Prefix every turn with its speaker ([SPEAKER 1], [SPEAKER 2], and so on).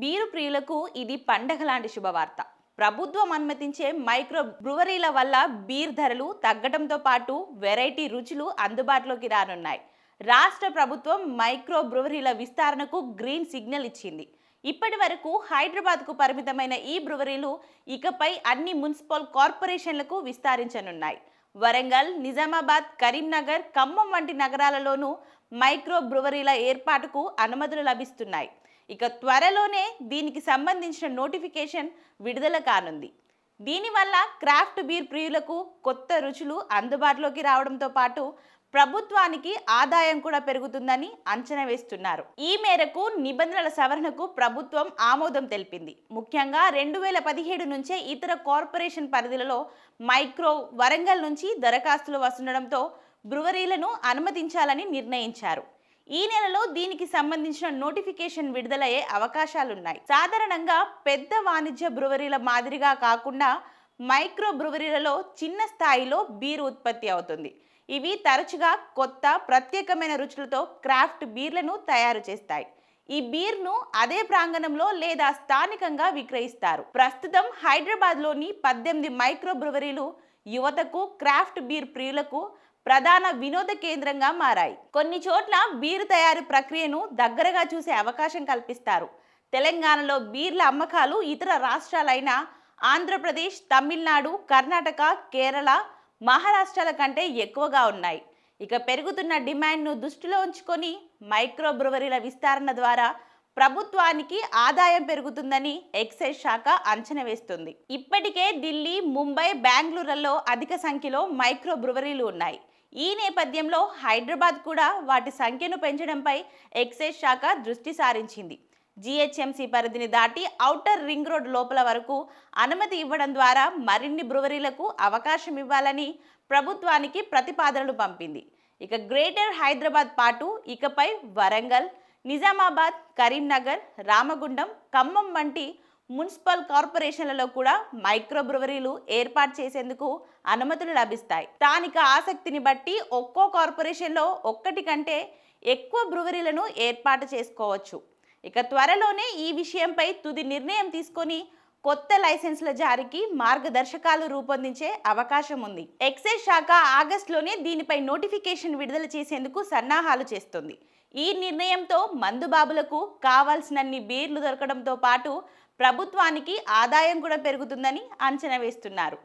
[SPEAKER 1] Beer ప్రియులకు ఇది పండగ లాంటి శుభవార్త. ప్రభుత్వం అనుమతించే మైక్రో బ్రువరీల వల్ల బీర్ ధరలు తగ్గడంతో పాటు వెరైటీ రుచులు అందుబాటులోకి రానున్నాయి. రాష్ట్ర ప్రభుత్వం మైక్రో బ్రువరీల విస్తరణకు గ్రీన్ సిగ్నల్ ఇచ్చింది. ఇప్పటి వరకు హైదరాబాద్కు పరిమితమైన ఈ బ్రువరీలు ఇకపై అన్ని మున్సిపల్ కార్పొరేషన్లకు విస్తరించనున్నాయి. వరంగల్ నిజామాబాద్ కరీంనగర్ ఖమ్మం వంటి నగరాలలోనూ మైక్రో బ్రువరీల ఏర్పాటుకు అనుమతులు లభిస్తున్నాయి. ఇక త్వరలోనే దీనికి సంబంధించిన నోటిఫికేషన్ విడుదల కానుంది. దీనివల్ల క్రాఫ్ట్ బీర్ ప్రియులకు కొత్త రుచులు అందుబాటులోకి రావడంతో పాటు ప్రభుత్వానికి ఆదాయం కూడా పెరుగుతుందని అంచనా వేస్తున్నారు. ఈ మేరకు నిబంధనల సవరణకు ప్రభుత్వం ఆమోదం తెలిపింది. ముఖ్యంగా రెండు వేల పదిహేడు నుంచే ఇతర కార్పొరేషన్ పరిధిలలో మైక్రో వరంగల్ నుంచి దరఖాస్తులు వస్తుండడంతో బ్రువరీలను అనుమతించాలని నిర్ణయించారు. ఈ నెలలో దీనికి సంబంధించిన నోటిఫికేషన్ విడుదలయ్యే అవకాశాలున్నాయి. సాధారణంగా పెద్ద వాణిజ్య బ్రువరీల మాదిరిగా కాకుండా మైక్రో బ్రువరీలలో చిన్న స్థాయిలో బీర్ ఉత్పత్తి అవుతుంది. ఇవి తరచుగా కొత్త ప్రత్యేకమైన రుచులతో క్రాఫ్ట్ బీర్లను తయారు చేస్తాయి. ఈ బీర్ను అదే ప్రాంగణంలో లేదా స్థానికంగా విక్రయిస్తారు. ప్రస్తుతం హైదరాబాద్లోని పద్దెనిమిది మైక్రో బ్రువరీలు యువతకు క్రాఫ్ట్ బీర్ ప్రియులకు ప్రధాన వినోద కేంద్రంగా మారాయి. కొన్ని చోట్ల బీరు తయారు ప్రక్రియను దగ్గరగా చూసే అవకాశం కల్పిస్తారు. తెలంగాణలో బీర్ల అమ్మకాలు ఇతర రాష్ట్రాలైన ఆంధ్రప్రదేశ్ తమిళనాడు కర్ణాటక కేరళ మహారాష్ట్రాల కంటే ఎక్కువగా ఉన్నాయి. ఇక పెరుగుతున్న డిమాండ్ను దృష్టిలో ఉంచుకొని మైక్రో బ్రువరీల విస్తరణ ద్వారా ప్రభుత్వానికి ఆదాయం పెరుగుతుందని ఎక్సైజ్ శాఖ అంచనా వేస్తుంది. ఇప్పటికే ఢిల్లీ ముంబై బెంగళూరులలో అధిక సంఖ్యలో మైక్రో బ్రువరీలు ఉన్నాయి. ఈ నేపథ్యంలో హైదరాబాద్ కూడా వాటి సంఖ్యను పెంచడంపై ఎక్సైజ్ శాఖ దృష్టి సారించింది. జీహెచ్ఎంసీ పరిధిని దాటి ఔటర్ రింగ్ రోడ్ లోపల వరకు అనుమతి ఇవ్వడం ద్వారా మరిన్ని బ్రువరీలకు అవకాశం ఇవ్వాలని ప్రభుత్వానికి ప్రతిపాదనలు పంపింది. ఇక గ్రేటర్ హైదరాబాద్ పాటు ఇకపై వరంగల్ నిజామాబాద్ కరీంనగర్ రామగుండం ఖమ్మం వంటి మున్సిపల్ కార్పొరేషన్లలో కూడా మైక్రో బ్రువరీలు ఏర్పాటు చేసేందుకు అనుమతులు లభిస్తాయి. స్థానిక ఆసక్తిని బట్టి ఒక్కో కార్పొరేషన్లో ఒక్కటి కంటే ఎక్కువ బ్రువరీలను ఏర్పాటు చేసుకోవచ్చు. ఇక త్వరలోనే ఈ విషయంపై తుది నిర్ణయం తీసుకొని కొత్త లైసెన్స్ల జారీకి మార్గదర్శకాలు రూపొందించే అవకాశం ఉంది. ఎక్సైజ్ శాఖ ఆగస్టులోనే దీనిపై నోటిఫికేషన్ విడుదల చేసేందుకు సన్నాహాలు చేస్తుంది. ఈ నిర్ణయంతో మందుబాబులకు కావాల్సినన్ని బీర్లు దొరకడంతో పాటు ప్రభుత్వానికి ఆదాయం కూడా పెరుగుతుందని అంచనా వేస్తున్నారు.